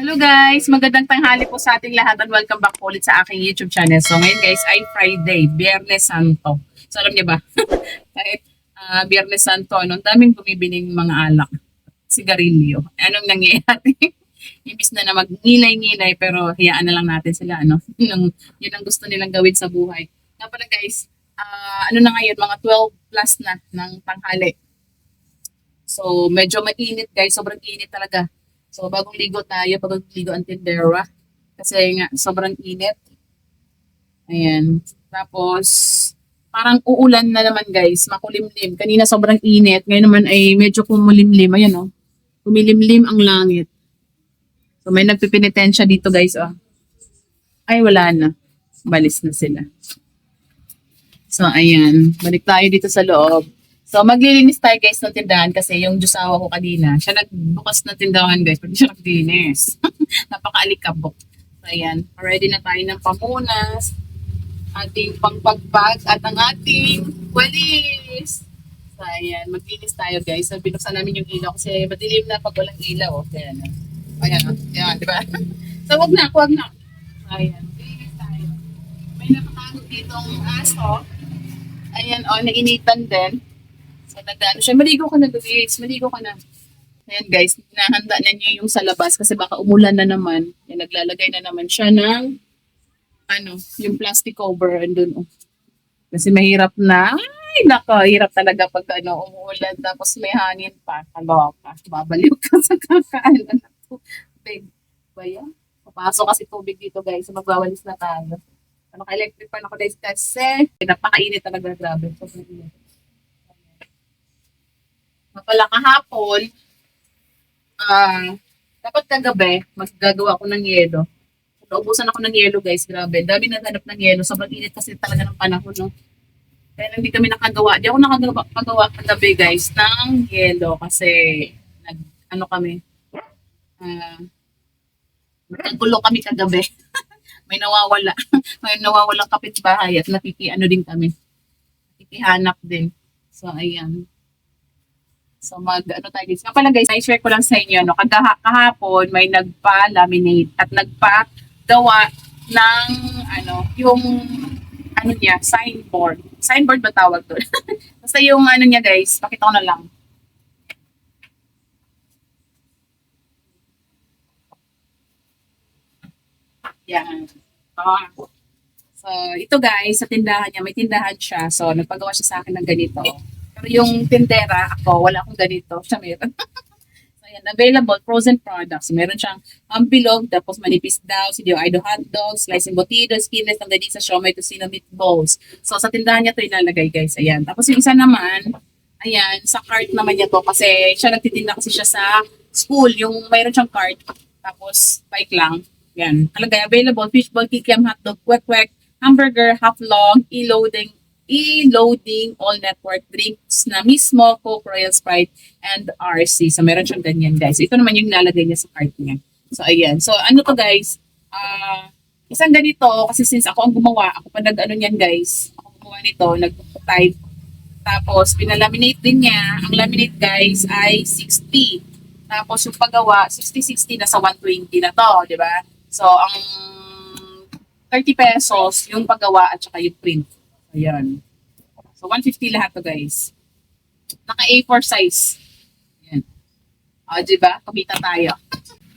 Hello guys! Magandang tanghali po sa ating lahat and welcome back ulit sa aking YouTube channel. So ngayon guys ay Friday, Biyernes Santo. So alam niyo ba? Kahit ah, Biyernes Santo, ano, daming bumibining mga alak. Sigarilyo. Anong nangyayari? Imbis na na mag-ngilay-ngilay pero hayaan na lang natin sila. Ano? Yun, ang, yun ang gusto nilang gawin sa buhay. Nga pala guys, ah, ano na ngayon, mga 12 plus na ng tanghali. So medyo mainit guys, sobrang init talaga. So, bagong ligo tayo, bagong ligo ang tindera. Kasi nga, sobrang init. Ayan. Tapos, parang uulan na naman guys, makulimlim. Kanina sobrang init, ngayon naman ay medyo kumulimlim. Ayan o, oh. kumilimlim ang langit. So, may nagpipinitensya dito guys, oh. Ay, wala na. Balis na sila. So, ayan. Balik tayo dito sa loob. So, maglilinis tayo guys ng tindahan kasi yung jusawa ko kanina, siya nagbukas ng tindahan guys, pati siya naglinis. Napakaalikabok. So, ayan. Ready na tayo ng pamunas, ating pangpagpag at ang ating walis. So, ayan. Maglinis tayo guys. So, binuksan namin yung ilaw kasi madilim na pag walang ilaw. Oh. Ayan. oh. Ayan. oh. Ayan, di ba? so, wag na, wag na. Ayan. Maglinis tayo. May napakagod ditong aso. Ayan, oh, nainitan din. So, nagdano siya. Maligo ka na, Luis. Maligo ka na. Ayan, guys. Nahanda na niya yung sa labas kasi baka umulan na naman. Yan, naglalagay na naman siya ng ano, yung plastic cover andun. Oh. Kasi mahirap na. Ay, nako, hirap talaga pag ano, umuulan tapos may hangin pa. Halimbawa pa, babaliw ka sa kakaan ng tubig. Ba yan? Papasok kasi tubig dito, guys. Magwawalis na tayo. Ano, ka-electric pan ako, guys, kasi napakainit talaga, grabe. Sobrang init. Pala kahapon, ah, dapat kagabi, maggagawa ako ng yelo. Naubusan ako ng yelo, guys. Grabe. Dami na hanap ng yelo. Sobrang init kasi talaga ng panahon, no? Kaya hindi kami nakagawa. Di ako nakagawa kagawa kagabi, guys, ng yelo kasi nag, ano kami, ah, naggulo kami kagabi. May nawawala. May nawawalang kapitbahay at nakikiano din kami. Nakikihanap din. So, ayan. So mag ano tayo guys. Nga pala guys, i-share ko lang sa inyo no. Kagaha, kahapon may nagpa-laminate at nagpa-gawa ng ano, yung ano niya, signboard. Signboard ba tawag doon? Basta yung ano niya guys, pakita ko na lang. Yan. Ah. So, ito guys, sa tindahan niya, may tindahan siya. So, nagpagawa siya sa akin ng ganito. Pero yung tindera, ako, wala akong ganito. Siya meron. so, yan, available, frozen products. Meron siyang ambilog, tapos manipis daw, si Dio Ido hot dogs, slicing botido, skinless, ng ganito sa siomay, tocino meatballs. So, sa tindahan niya to ilalagay, guys. Ayan. Tapos yung isa naman, ayan, sa cart naman niya to, kasi siya nagtitinda kasi siya sa school, yung mayroon siyang cart, tapos bike lang. Yan. Talagay available, fishball, kikiam, hotdog, kwek-kwek, hamburger, half long, e-loading, e-loading all network drinks na mismo, Coke, Royal Sprite, and RC. So, meron siyang ganyan, guys. Ito naman yung nilalagay niya sa cart niya. So, ayan. So, ano to, guys? Ah, isang ganito, kasi since ako ang gumawa, ako pa nag-ano niyan, guys. Ako gumawa nito, nag-type. Tapos, pinalaminate din niya. Ang laminate, guys, ay 60. Tapos, yung paggawa, 60-60 na sa 120 na to, di ba? So, ang 30 pesos yung paggawa at saka yung print. Ayan. So, 150 lahat to guys. Naka A4 size. Ayan. O, diba? Kumita tayo.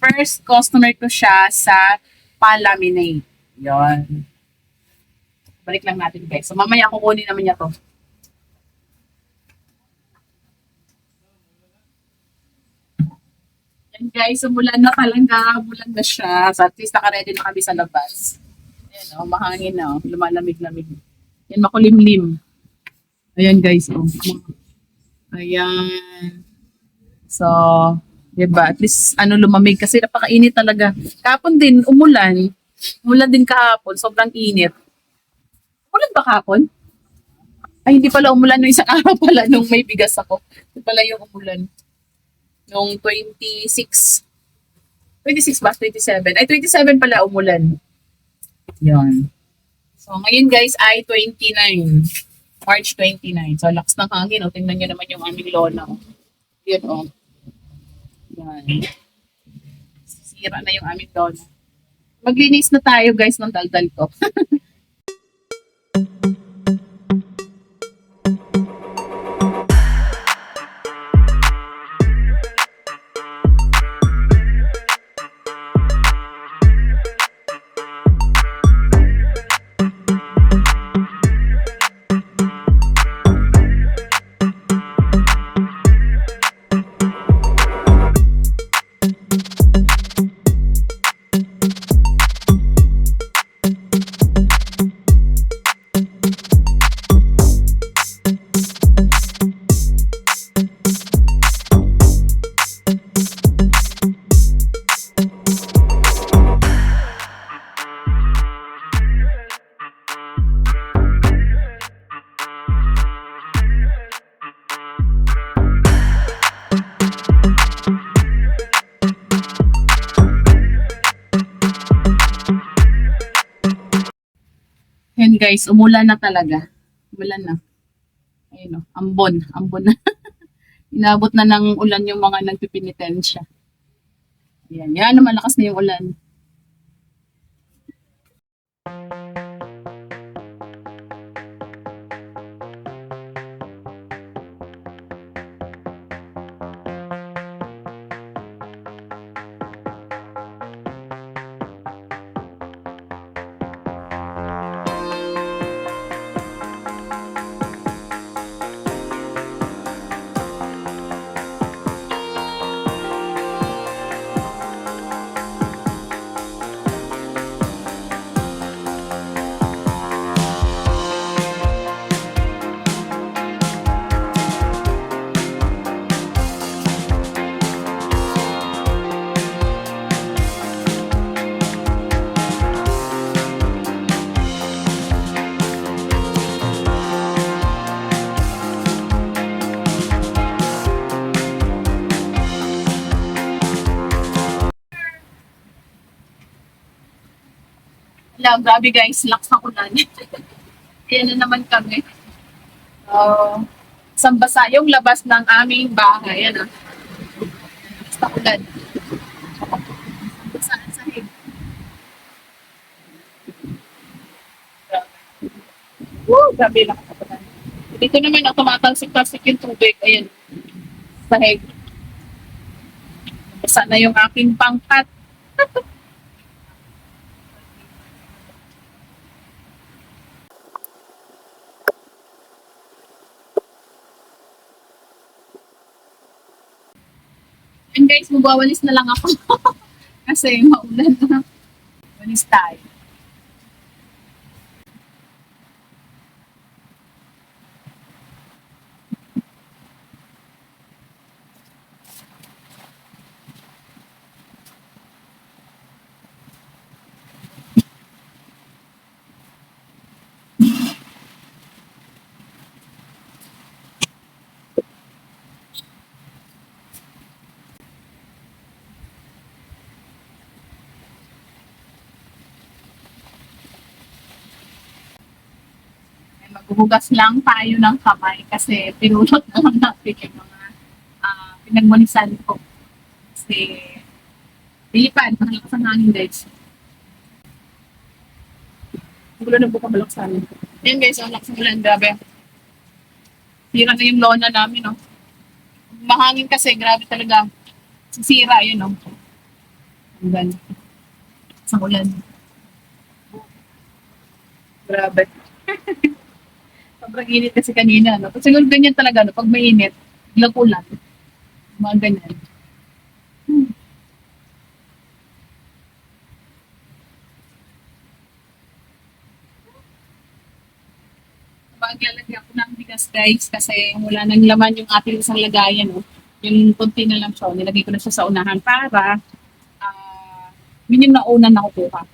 First customer ko siya sa palaminate. Ayan. Balik lang natin guys. So, mamaya kukunin naman niya to. Yan guys, umulan na talaga. Umulan na siya. So, at least naka-ready na kami sa labas. Ayan o, mahangin na o. Lumalamig-lamig. Yan, makulimlim. Ayan guys, oh. Ayan. So, diba? At least, ano, lumamig kasi napakainit talaga. Kahapon din, umulan. Umulan din kahapon. Sobrang init. Umulan ba kahapon? Ay, hindi pala umulan nung isang araw pala nung may bigas ako. Ito pala yung umulan. Nung 26. 26 ba? 27. Ay, 27 pala umulan. Yan. So, ngayon guys ay 29. March 29. So, lakas ng hangin. O, tingnan nyo naman yung aming lona. Yan, o. Yan. Sira na yung aming dono. Maglinis na tayo guys ng daldal ko. Yan guys, umulan na talaga. Umulan na. Ayun o, ambon. Ambon na. Inabot na ng ulan yung mga nagpipinitensya. Yan, yan, malakas na yung ulan. Wala, grabe guys, lakas ng ulan. Ayan na naman kami. Uh, sambasa yung labas ng aming bahay. Ayan ah. Lakas ulan. Sambasa ang sahig. Woo, grabe lakas ng ulan. Dito naman ako tumatalsik-talsik yung tubig. Ayan. Sahig. Basa na yung aking pangkat. guys, magwawalis na lang ako. Kasi maulan na. Walis tayo. Maghuhugas lang tayo ng kamay kasi pinulot na lang natin yung mga uh, pinagmunisan ko. Kasi lilipad, malakas ang hangin guys. Gulo na buka malakas sa amin. Ayan guys, ang lakas ng ulan, grabe. Sira na yung lona namin, no. Mahangin kasi, grabe talaga. Sisira, yun, no. Hanggang sa ulan. Grabe. Sobrang init kasi kanina, no? Kasi siguro ganyan talaga, no? Pag mainit, biglang ulan. Mga ganyan. Hmm. Maglalagyan ko ng bigas, guys, kasi wala nang laman yung ating isang lagayan, no? Yung konti na lang siya, nilagay ko na siya sa unahan para ah yun yung nauna na kukuha.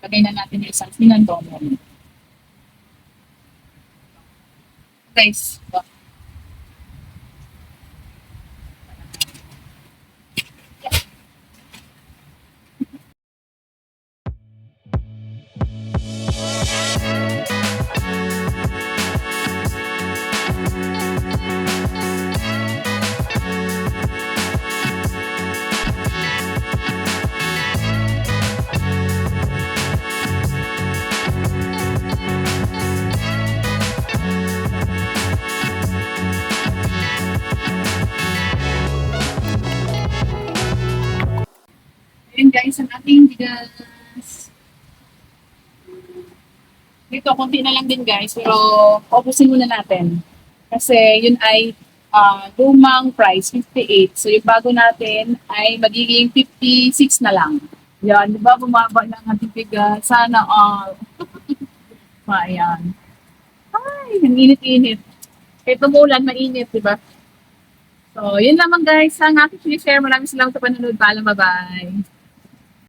Lagay na natin yung isang sinandono. Guys, ang ating bigas. Dito, konti na lang din guys, pero ubusin muna natin. Kasi yun ay ah, lumang price, 58. So yung bago natin ay magiging 56 na lang. Yan, di ba bumaba ang ating bigas? Sana all. Ayan. Ay, ang init-init. Kahit umulan, mainit, di ba? So, yun lamang guys, ang aking share. Maraming salamat sa panonood. Paalam, bye-bye.